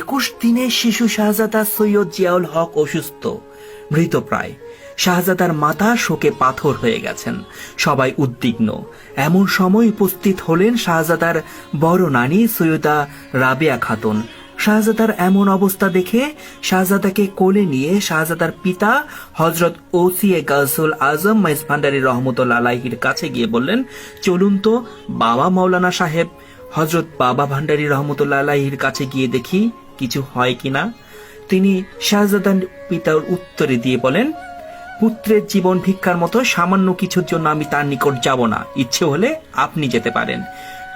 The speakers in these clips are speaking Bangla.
একুশ দিনে শিশু শাহজাদা সৈয়দ জিয়াউল হক অসুস্থ। মৃতপ্রায় শাহজাদার মাথা শোকে পাথর হয়ে গেছেন। সবাই উদ্বিগ্ন। এমন সময় উপস্থিত হলেন শাহজাদার বড় নানি সৈয়দা রাবেয়া খাতুন। শাহজাদার এমন অবস্থা দেখে শাহজাদাকে কোলে নিয়ে শাহজাদার পিতা হজরত ওসিএ গাজুল আজম মাইজ ভান্ডারী রহমতুল্লা আলাহির কাছে গিয়ে বললেন, চলুন তো, বাবা মাওলানা সাহেব হজরত বাবা ভান্ডারী রহমতুল্লা আলাহির কাছে গিয়ে দেখি। কিছু হয় কিনা? তিনি শাহজাদান পিতার উত্তরে দিয়ে বলেন, পুত্রের জীবন ভিক্ষার মতো সামান্য কিছুর জন্য আমি তার নিকট যাব না। ইচ্ছে হলে আপনি যেতে পারেন।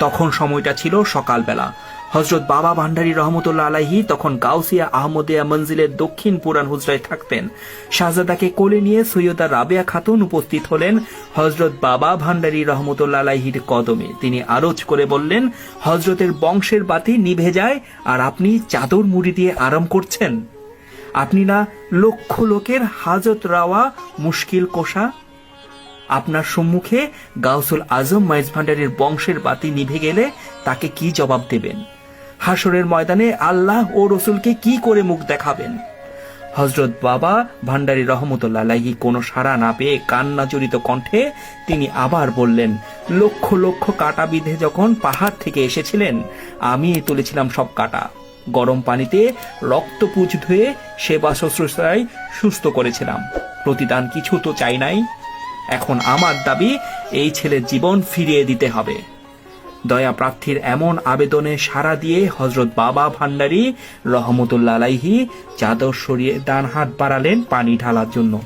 তখন সময়টা ছিল সকালবেলা। হজরত বাবা ভান্ডারী রহমতুল্লাহ আলাহি তখন গাউসিয়া আহমদিয়া মঞ্জিলের দক্ষিণ পুরান হুজরায় থাকতেন। শাহজাদাকে কোলে নিয়ে সৈয়দা রাবেয়া খাতুন উপস্থিত হলেন হজরত বাবা ভান্ডারী রহমতুল্লাহ আলাহির কদমে। তিনি আরজ করে বললেন, হজরতের বংশের বাতি নিভে যায় আর আপনি চাদর মুড়ি দিয়ে আরাম করছেন। আপনি না লক্ষ লোকের হাজত রাওয়া মুশকিল কোষা? আপনার সম্মুখে গাউসুল আজম মাইজ ভান্ডারের বংশের বাতি নিভে গেলে তাকে কি জবাব দেবেন? হাসরের ময়দানে আল্লাহ ও রসুলকে কি করে মুখ দেখাবেন? হজরত বাবা ভান্ডারী রহমতুল্লাহ কোনো সাড়া না পেয়ে কান্না জড়িত কণ্ঠে তিনি আবার বললেন, লক্ষ লক্ষ কাটা বিধে যখন পাহাড় থেকে এসেছিলেন, আমি তুলেছিলাম সব কাটা। গরম পানিতে রক্ত রক্তপুজ ধুয়ে সেবা শুশ্রূষায় সুস্থ করেছিলাম। প্রতিদান কিছু তো চাই নাই। এখন আমার দাবি, এই ছেলের জীবন ফিরিয়ে দিতে হবে। দয়া প্রার্থীর এমন আবেদনে সাড়া দিয়ে হজরত বাবা ভান্ডারী রহমতুল্লা আলাইহি চাদর সরিয়ে ডান হাত বাড়ালেন পানি ঢালার জন্য।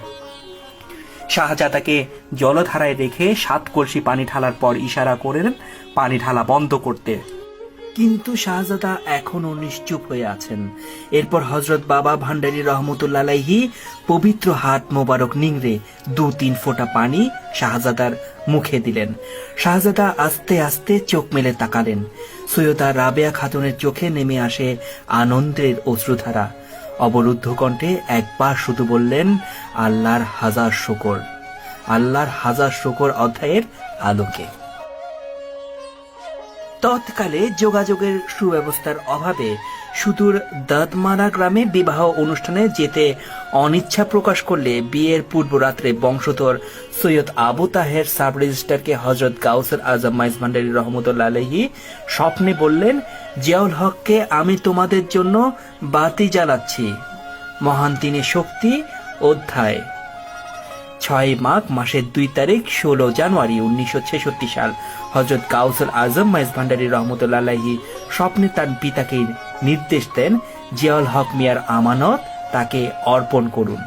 শাহজাদাকে জলধারায় রেখে সাত কলসি পানি ঢালার পর ইশারা করেন পানি ঢালা বন্ধ করতে। কিন্তু শাহজাদা এখনও নিশ্চুপ হয়ে আছেন। এরপর হজরত বাবা ভান্ডারী রহমতুল্লাহ পবিত্র হাত মোবারক নিংড়ে দু তিন ফোঁটা পানি শাহজাদার মুখে দিলেন। শাহজাদা আস্তে আস্তে চোখ মেলে তাকালেন। সৈয়দা রাবেয়া খাতুনের চোখে নেমে আসে আনন্দের অশ্রুধারা। অবরুদ্ধ কণ্ঠে একবার শুধু বললেন, আল্লাহর হাজার শুকর। আল্লাহর হাজার শুকর অধ্যায়ের আলোকে। তৎকালে যোগাযোগের সুব্যবস্থার অভাবে সুদূর দাঁতমারা গ্রামে বিবাহ অনুষ্ঠানে যেতে অনিচ্ছা প্রকাশ করলে বিয়ের পূর্ব রাত্রে বংশধর সৈয়দ আবু তাহের সাব রেজিস্ট্রারকে হজরত গাউসের আজম মাইজ ভান্ডারী রহমতুল্লাহ আলহি স্বপ্নে বললেন, জিয়াউল হককে আমি তোমাদের জন্য বাতি জ্বালাচ্ছি। মহান তিনি শক্তি অধ্যায়। ছয় মাঘ মাসের দুই তারিখ ষোলো জানুয়ারি উনিশশো ছেষট্টি সাল। হজরত গাউসুল আজম মাইজ ভান্ডারী রহমতুল্লাহি স্বপ্নে তার পিতাকে নির্দেশ দেন, জিয়াউল হক মিয়ার আমানত তাকে অর্পণ করুন।